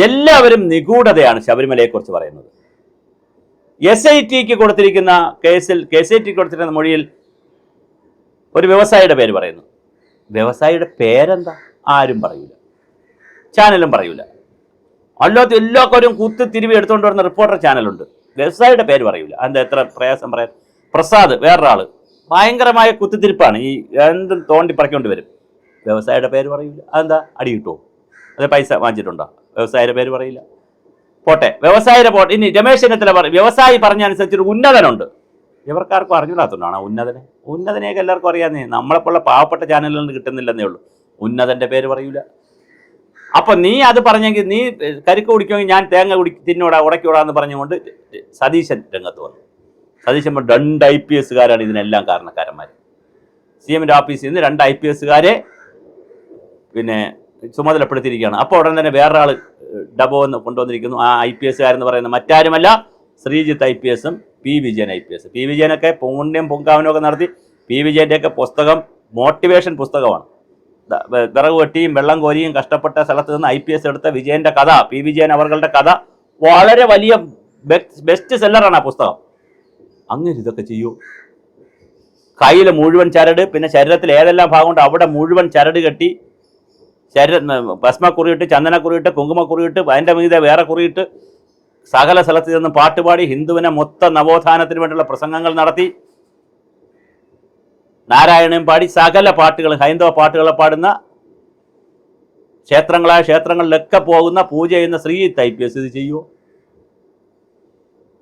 എല്ലാവരും നിഗൂഢതയാണ് ശബരിമലയെക്കുറിച്ച് പറയുന്നത്. S I tick കൊടുത്തിരിക്കുന്ന കേസിൽ കെ എസ് ഐ ടിക്ക് കൊടുത്തിരിക്കുന്ന മൊഴിയിൽ ഒരു വ്യവസായിയുടെ പേര് പറയുന്നു. വ്യവസായിയുടെ പേരെന്താ? ആരും പറയൂല. ചാനലും പറയൂല. അല്ലാത്ത എല്ലാ കുത്തി തിരിവി എടുത്തുകൊണ്ട് വരുന്ന റിപ്പോർട്ടർ ചാനലുണ്ട്. വ്യവസായിയുടെ പേര് പറയൂല. അതിന്റെ എത്ര പ്രയാസം പറയാൻ? പ്രസാദ് വേറൊരാൾ ഭയങ്കരമായ കുത്തിത്തിരിപ്പാണ്. ഈ എന്തും തോണ്ടി പറക്കൊണ്ട് വരും. വ്യവസായിയുടെ പേര് പറയൂല. അതെന്താ? അടി കിട്ടുമോ അത് പൈസ വാങ്ങിച്ചിട്ടുണ്ടോ? വ്യവസായിയുടെ പേര് പറയില്ല. പോട്ടെ വ്യവസായിയുടെ പോട്ടെ ഇനി രമേശ് ചെന്നിത്തല പറ വ്യവസായി പറഞ്ഞനുസരിച്ച് ഒരു ഉന്നതനുണ്ട്. ഇവർക്കാർക്കും അറിഞ്ഞൂടാത്തതുകൊണ്ടാണ് ഉന്നതനെ? ഉന്നതനെയൊക്കെ എല്ലാവർക്കും അറിയാമെന്നേ നമ്മളെപ്പോലുള്ള പാവപ്പെട്ട ചാനലിൽ കിട്ടുന്നില്ലെന്നേ ഉള്ളൂ. ഉന്നതന്റെ പേര് പറയൂല. അപ്പൊ നീ അത് പറഞ്ഞെങ്കിൽ നീ കരുക്ക് കുടിക്കുമെങ്കിൽ ഞാൻ തേങ്ങ കുടി തിന്നോടാ ഉടയ്ക്കൂടാന്ന് പറഞ്ഞുകൊണ്ട് സതീശൻ രംഗത്ത് വന്നു. സതീശൻ പറഞ്ഞു, രണ്ട് ഐ പി എസ്സുകാരാണ് ഇതിനെല്ലാം കാരണക്കാരന്മാർ സി എമ്മിന്റെ ഓഫീസിൽ നിന്ന് രണ്ട് ഐ പി എസ്സുകാരെ പിന്നെ ചുമതലപ്പെടുത്തിയിരിക്കുകയാണ് അപ്പോൾ ഉടൻ തന്നെ വേറൊരാൾ ഡബോ എന്ന് കൊണ്ടുവന്നിരിക്കുന്നു. ആ ഐ പി എസ്സുകാരെന്ന് പറയുന്ന മറ്റാരുമല്ല ശ്രീജിത്ത് ഐ പി എസും P Vijayan I P S. P വിജയനൊക്കെ പൂണ്യം പൊങ്കാവനും ഒക്കെ നടത്തി പി വിജയന്റെയൊക്കെ പുസ്തകം മോട്ടിവേഷൻ പുസ്തകമാണ്. വിറക് വെട്ടിയും വെള്ളം കോരിയും കഷ്ടപ്പെട്ട സ്ഥലത്ത് നിന്ന് ഐ പി എസ് എടുത്ത വിജയന്റെ കഥ പി വിജയൻ അവരുടെ കഥ വളരെ വലിയ ബെസ്റ്റ് സെല്ലറാണ് ആ പുസ്തകം. അങ്ങനെ ഇതൊക്കെ ചെയ്യൂ. കയ്യിൽ മുഴുവൻ ചരട് പിന്നെ ശരീരത്തിൽ ഏതെല്ലാം ഭാഗമുണ്ട് അവിടെ മുഴുവൻ ചരട് കെട്ടി ശരീര ഭസ്മ കുറിയിട്ട് ചന്ദന കുറിയിട്ട് കുങ്കുമ കുറിയിട്ട് അതിന്റെ മീതെ വേറെ കുറിയിട്ട് സകല സ്ഥലത്ത് നിന്ന് പാട്ടുപാടി ഹിന്ദുവിനെ മൊത്ത നവോത്ഥാനത്തിന് വേണ്ടിയുള്ള പ്രസംഗങ്ങൾ നടത്തി. നാരായണയും പാടി സകല പാട്ടുകൾ ഹൈന്ദവ പാട്ടുകളെ പാടുന്ന ക്ഷേത്രങ്ങളായ ക്ഷേത്രങ്ങളിലൊക്കെ പോകുന്ന പൂജ ചെയ്യുന്ന ശ്രീ ഐ ഇത് ചെയ്യുമോ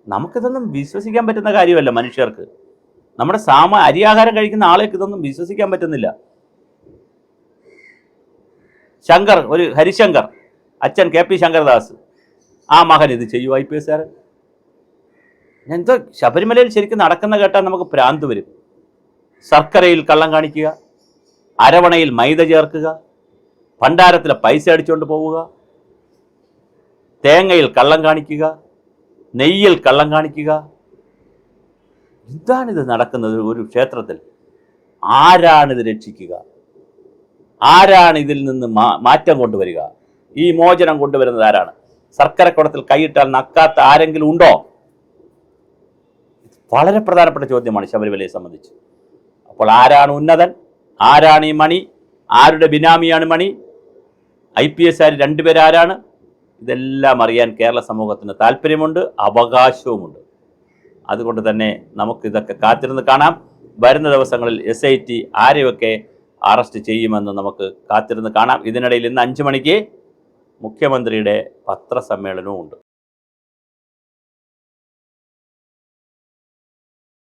നമുക്കിതൊന്നും വിശ്വസിക്കാൻ പറ്റുന്ന കാര്യമല്ല മനുഷ്യർക്ക്. നമ്മുടെ സാമ അരിയാഹാരം കഴിക്കുന്ന ആളേക്ക് ഇതൊന്നും വിശ്വസിക്കാൻ പറ്റുന്നില്ല. ശങ്കർ ഒരു ഹരിശങ്കർ അച്ഛൻ കെ പി ശങ്കർദാസ് ആ മകൻ ഇത് ചെയ്യൂ ഐ പി എസ് എസ്കാരൻ എന്തോ ശബരിമലയിൽ ശരിക്കും നടക്കുന്ന കേട്ടാൽ നമുക്ക് പ്രാന്ത് വരും. ശർക്കരയിൽ കള്ളം കാണിക്കുക അരവണയിൽ മൈദ ചേർക്കുക ഭണ്ഡാരത്തിലെ പൈസ അടിച്ചുകൊണ്ട് പോവുക തേങ്ങയിൽ കള്ളം കാണിക്കുക നെയ്യിൽ കള്ളം കാണിക്കുക. എന്താണിത് നടക്കുന്നത് ഒരു ക്ഷേത്രത്തിൽ. ആരാണിത് രക്ഷിക്കുക? ആരാണ് ഇതിൽ നിന്ന് മാറ്റം കൊണ്ടുവരിക? ഈ മോചനം കൊണ്ടുവരുന്നത് ആരാണ്? ശർക്കരക്കുടത്തിൽ കൈയിട്ടാൽ നക്കാത്ത ആരെങ്കിലും ഉണ്ടോ? വളരെ പ്രധാനപ്പെട്ട ചോദ്യമാണ് ശബരിമലയെ സംബന്ധിച്ച്. അപ്പോൾ ആരാണ് ഉന്നതൻ? ആരാണ് ഈ മണി? ആരുടെ ബിനാമിയാണ് Mani? I P S R രണ്ടുപേരാരാണ്? ഇതെല്ലാം അറിയാൻ കേരള സമൂഹത്തിന് താല്പര്യമുണ്ട് അവകാശവുമുണ്ട്. അതുകൊണ്ട് തന്നെ നമുക്കിതൊക്കെ കാത്തിരുന്ന് കാണാം. വരുന്ന ദിവസങ്ങളിൽ എസ് ഐ ടി ആരെയൊക്കെ അറസ്റ്റ് ചെയ്യുമെന്ന് നമുക്ക് കാത്തിരുന്ന് കാണാം. ഇതിനിടയിൽ ഇന്ന് അഞ്ച് മണിക്ക് മുഖ്യമന്ത്രിയുടെ പത്രസമ്മേളനവും ഉണ്ട്.